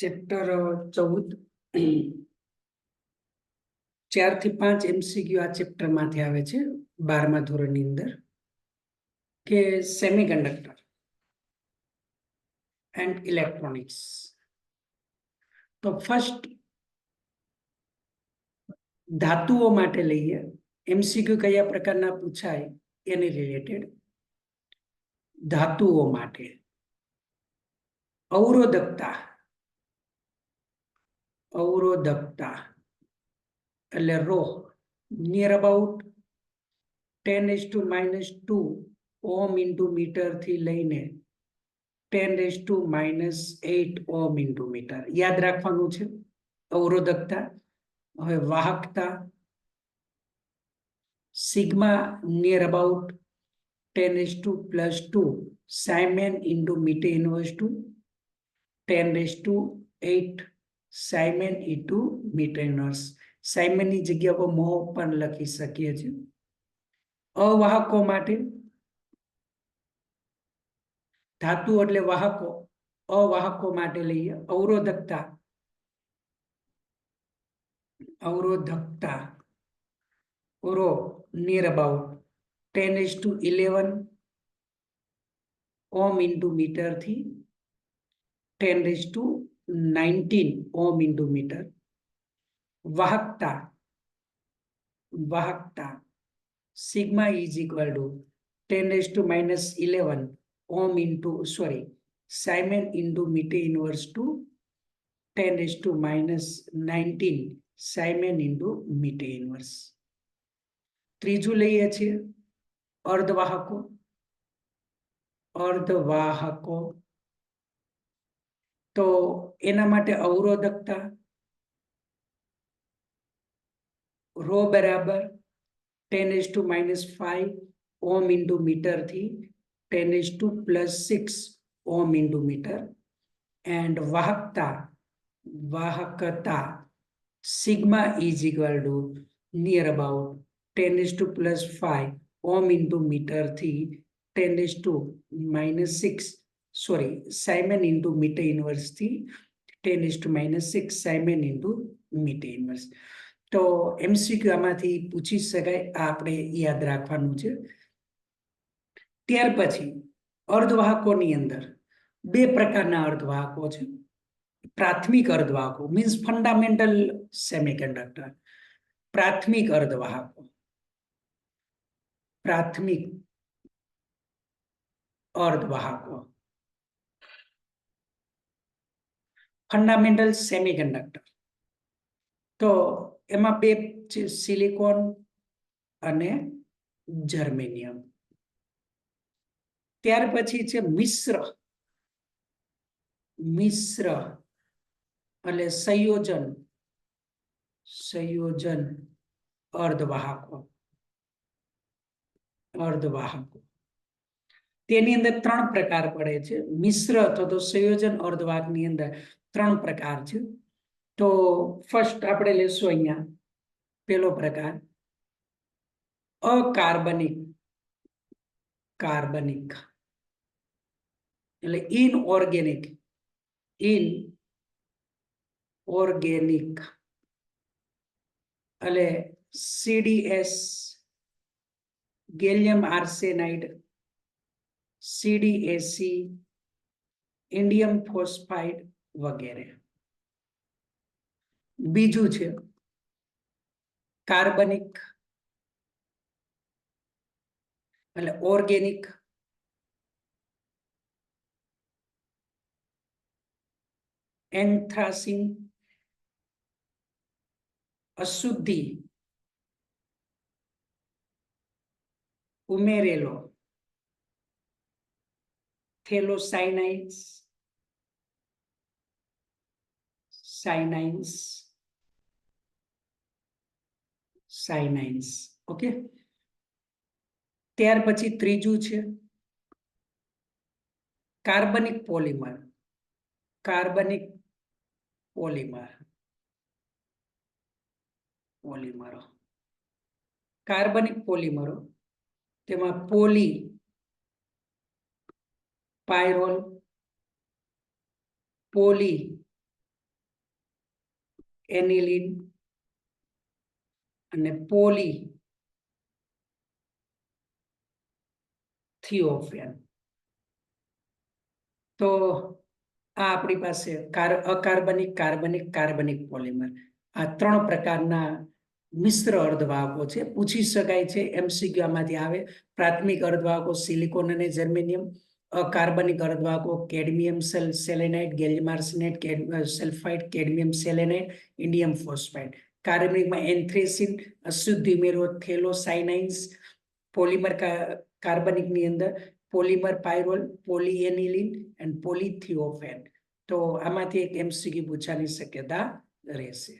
Chapter ચૌદ. ચારથી પાંચ એમસીક્યુ આ ચેપ્ટરમાંથી આવે છે, બારમા ધોરણની અંદર, કે સેમી કન્ડક્ટર એન્ડ ઇલેક્ટ્રોનિક્સ તો ફર્સ્ટ ધાતુઓ માટે લઈએ એમસીક્યુ કયા પ્રકારના પૂછાય, એની રિલેટેડ ધાતુઓ માટે, અવરોધકતા અવરોધકતા. એટલે rho near about ten is to minus two ohm into મીટરથી લઈને ten is to minus eight ohm into metre યાદ રાખવાનું છે અવરોધકતા. હવે વાહકતા. Sigma near about ten is to plus two siemens into metre inverse to ten is to eight siemens into metre inverse સાયમેનની જગ્યા પર મોહ પણ લખી શકીએ છીએ. અવાહકો માટે ધાતુ એટલે વાહકો. અવાહકો માટે લઈએ. અવરોધકતા. અવરોધકતા. Rho near about ten s to eleven ohm into મીટરથી ten s to nineteen ohm into metre વાહકતા વાહકતા sigma is equal to ten s to minus eleven ohm into sorry siemens into metre inverse to ten s to minus nineteen siemens into metre inverse ત્રીજું લઈએ છીએ અર્ધવાહકો અર્ધવાહકો તો એના માટે અવરોધકતા, રો બરાબર ten is to minus five ohm into મીટરથી ten is to plus six ohm into metre and વાહકતા વાહકતા sigma is equal to near about ten is to plus five ohm into મીટરથી ten is to minus six sorry siemens into metre ઇનવર્સથી ten s to minus six siemens into metre inverse તો MCQ આમાંથી પૂછી શકાય આ આપણે યાદ રાખવાનું છે ત્યાર પછી અર્ધવાહકોની અંદર બે પ્રકારના અર્ધવાહકો છે પ્રાથમિક અર્ધવાહકો મીન્સ ફંડામેન્ટલ સેમિકન્ડક્ટર પ્રાથમિક અર્ધવાહકો પ્રાથમિક અર્ધવાહકો ફંડામેન્ટલ સેમિકન્ડક્ટર તો એમાં બે સિલિકોન અને જર્મેનિયમ ત્યાર પછી છે મિશ્ર. મિશ્ર એટલે સંયોજન. સંયોજન અર્ધવાહકો. અર્ધવાહકો. તેની અંદર ત્રણ પ્રકાર પડે છે. મિશ્ર અથવા તો સંયોજન અર્ધવાગની અંદર ત્રણ પ્રકાર છે. તો ફર્સ્ટ આપણે લેશું અહીંયા પેલો પ્રકાર. અકાર્બનિક. કાર્બનિક. એટલે ઇનઓર્ગેનિક. ઇન ઓર્ગેનિક એટલે CDS gallium arsenide CDAC indium phosphide વગેરે. બીજું છે કાર્બનિક એટલે ઓર્ગેનિક. એન્થ્રાસિન અશુદ્ધિ. ઉમેરેલો. Phthalocyanines cyanines, cyanines. ઓકે ત્યાર પછી ત્રીજું છે. કાર્બનિક પોલિમર. કાર્બનિક પોલિમર. પોલિમરો. કાર્બનિક પોલિમરો. તેમાં પોલી પાયરોલ પોલી એનિલિન અને પોલી થિયોફેન. તો આ આપણી પાસે કાર, અકાર્બનિક, કાર્બનિક કાર્બનિક પોલિમર. આ ત્રણ પ્રકારના મિશ્ર અર્ધવાહકો છે. પૂછી શકાય છે. એમસીક્યુ આમાંથી આવે. પ્રાથમિક અર્ધવાહકો સિલિકોન અને જર્મેનિયમ. અકાર્બનિક અર્ધવાહકો cadmium cell selenite gallium arsenite sulphide, cadmium selenite indium phosphide. કાર્બનિકમાં anthracene અશુદ્ધિ ઉમેરો થેલોસાઇનાઇન્સ પોલિમર કાર્બનિકની અંદર પોલિમર, પાયરોલ, પોલીએનિલિન એન્ડ પોલીથિયોફેન તો આમાંથી એક એમસીક્યુ પૂછવાની શક્યતા રહેશે.